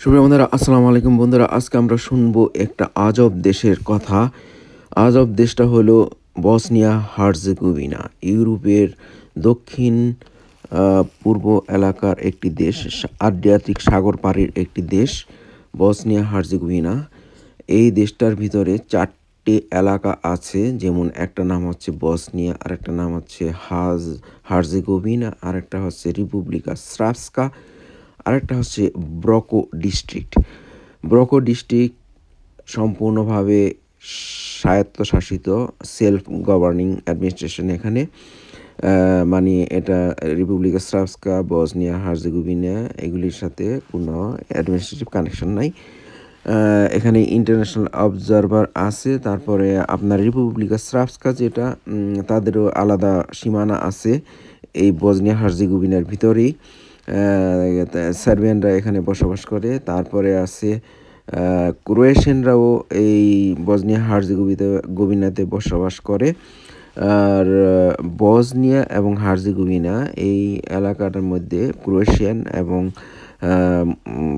সুপ্রিয় বন্ধুরা, আসসালামু আলাইকুম। বন্ধুরা, আজকে আমরা শুনব একটা আজব দেশের কথা। আজব দেশটা হলো বসনিয়া হার্জেগোভিনা, ইউরোপের দক্ষিণ পূর্ব এলাকার একটি দেশ আড্রিয়াটিক সাগর পাড়ের একটি দেশ, বসনিয়া হার্জেগোভিনা। এই দেশটার ভিতরে চারটি এলাকা আছে, যেমন একটা নাম হচ্ছে বসনিয়া আর একটা নাম হচ্ছে হাজ, হার্জেগোভিনা আর একটা হচ্ছে রিপুবলিকা স্রাবস্কা। আরেকটা হচ্ছে ব্রকো ডিস্ট্রিক্ট। ব্রকো ডিস্ট্রিক্ট সম্পূর্ণভাবে স্বায়ত্তশাসিত সেলফ গভর্নিং অ্যাডমিনিস্ট্রেশন এখানে। মানে এটা রিপাবলিক স্রাবস্কা বসনিয়া, হার্জেগোভিনা, এগুলির সাথে কোনো অ্যাডমিনিস্ট্রেটিভ কানেকশন নাই। এখানে ইন্টারন্যাশনাল অবজারভার আছে, তারপরে আপনার রিপাবলিকা স্রাবস্কা যেটা তাদেরও আলাদা সীমানা আছে এই বসনিয়া হার্জেগোভিনার ভিতরেই। সার্বিয়ানরা এখানে বসবাস করে। তারপরে আছে ক্রোয়েশিয়ানরাও এই বজনিয়া হার্জেগোভিতে গোবিনাতে বসবাস করে। আর বজনিয়া এবং হার্জেগোভিনা এই এলাকাটার মধ্যে ক্রোয়েশিয়ান এবং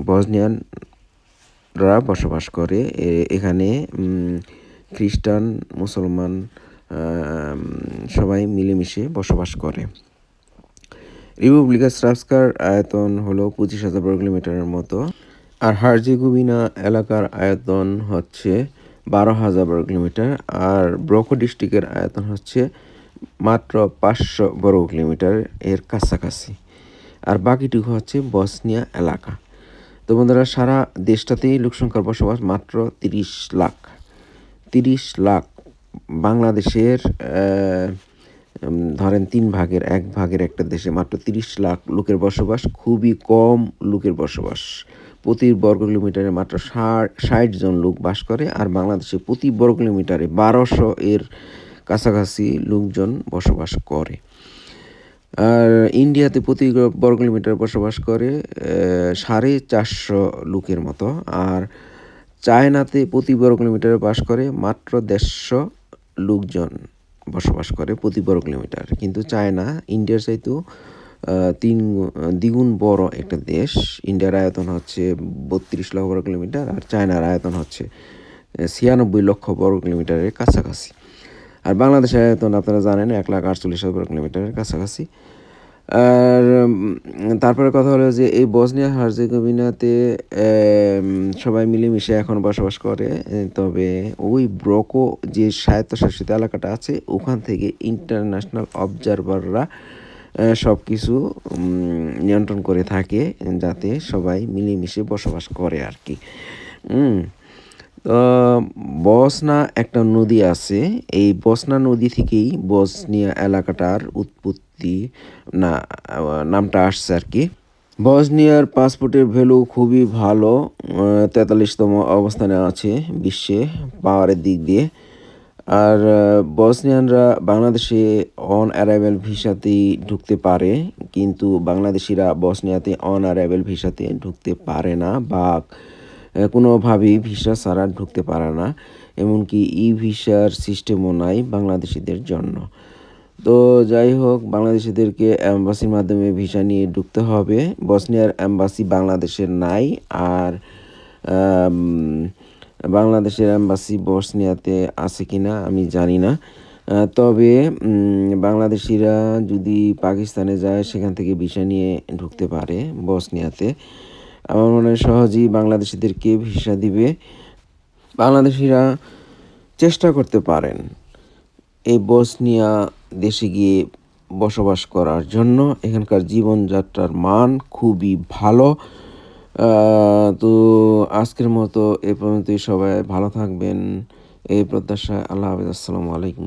বজনিয়ানরা বসবাস করে। এখানে খ্রিস্টান, মুসলমান সবাই মিলেমিশে বসবাস করে। রিপাবলিকা স্রাবস্কার আয়তন হলো পঁচিশ হাজার বর্গ কিলোমিটারের মতো। আর হার্জেগোভিনা এলাকার আয়তন হচ্ছে বারো হাজার বর্গ কিলোমিটার। আর ব্রকো ডিস্ট্রিক্টের আয়তন হচ্ছে মাত্র পাঁচশো বর্গ কিলোমিটার এর কাছাকাছি। আর বাকিটুকু হচ্ছে বসনিয়া এলাকা। তো বন্ধুরা, সারা দেশটাতেই লোকসংখ্যার বসবাস মাত্র তিরিশ লাখ। তিরিশ লাখ বাংলাদেশের ধরেন তিন ভাগের এক ভাগের একটা দেশে মাত্র তিরিশ লাখ লোকের বসবাস, খুবই কম লোকের বসবাস। প্রতি বর্গ কিলোমিটারে মাত্র ষাট জন লোক বাস করে আর বাংলাদেশে প্রতি বর্গ কিলোমিটারে বারোশো এর কাছাকাছি লোকজন বসবাস করে। আর ইন্ডিয়াতে প্রতি বর্গ কিলোমিটার বসবাস করে সাড়ে চারশো লোকের মতো। আর চায়নাতে প্রতি বর্গ কিলোমিটারে বাস করে মাত্র দেড়শো লোকজন। বসবাস করে প্রতি বর্গ কিলোমিটার। কিন্তু চায়না, ইন্ডিয়ার চাইতেও তিন, দ্বিগুণ বড় একটা দেশ। ইন্ডিয়ার আয়তন হচ্ছে বত্রিশ লক্ষ বর্গ কিলোমিটার আর চায়নার আয়তন হচ্ছে ছিয়ানব্বই লক্ষ বর্গ কিলোমিটারের কাছাকাছি। আর বাংলাদেশের আয়তন আপনারা জানেন এক লাখ আটচল্লিশ হাজার বর্গ কিলোমিটারের কাছাকাছি। আর তারপরে কথা হলো যে এই বসনিয়া হার্জেগোভিনাতে সবাই মিলেমিশে এখন বসবাস করে। তবে ওই ব্রকো যে স্বায়ত্তশাসিত এলাকাটা আছে, ওখান থেকে ইন্টারন্যাশনাল অবজারভাররা সব কিছু নিয়ন্ত্রণ করে থাকে, যাতে সবাই মিলেমিশে বসবাস করে আর কি। বসনা একটা নদী আছে। এই বসনা নদী থেকেই বসনিয়া এলাকাটার উৎপত্তি না, নামটা আসছে আর কি। বসনিয়ার পাসপোর্টের ভ্যালু খুবই ভালো তেতাল্লিশতম অবস্থানে আছে বিশ্বে পাওয়ারের দিক দিয়ে। আর বসনিয়ানরা বাংলাদেশে অন অ্যারাইভেল ভিসাতেই ঢুকতে পারে, কিন্তু বাংলাদেশিরা বসনিয়াতে অন অ্যারাইভেল ভিসাতে ঢুকতে পারে না বা কোনোভাবেই ভিসা ছাড়া ঢুকতে পারে না, এমনকি ই ভিসার সিস্টেমও নাই বাংলাদেশিদের জন্য। তো যাই হোক, বাংলাদেশিদেরকে অ্যাম্বাসির মাধ্যমে ভিসা নিয়ে ঢুকতে হবে। বসনিয়ার অ্যাম্বাসি বাংলাদেশের নাই, আর বাংলাদেশের অ্যাম্বাসি বসনিয়াতে আছে কিনা আমি জানি না। তবে বাংলাদেশিরা যদি পাকিস্তানে যায়, সেখান থেকে ভিসা নিয়ে ঢুকতে পারে বসনিয়াতে। আমার মনে হয় সহজেই বাংলাদেশিদেরকে ভিসা দিবে। বাংলাদেশিরা চেষ্টা করতে পারেন এই বসনিয়া দেশে গিয়ে বসবাস করার জন্য। এখানকার জীবনযাত্রার মান খুবই ভালো। তো আজকের মতো এ পর্যন্তই। সবাই ভালো থাকবেন। এই প্রত্যাশা আল্লাহ হাফিজ। আসসালামু আলাইকুম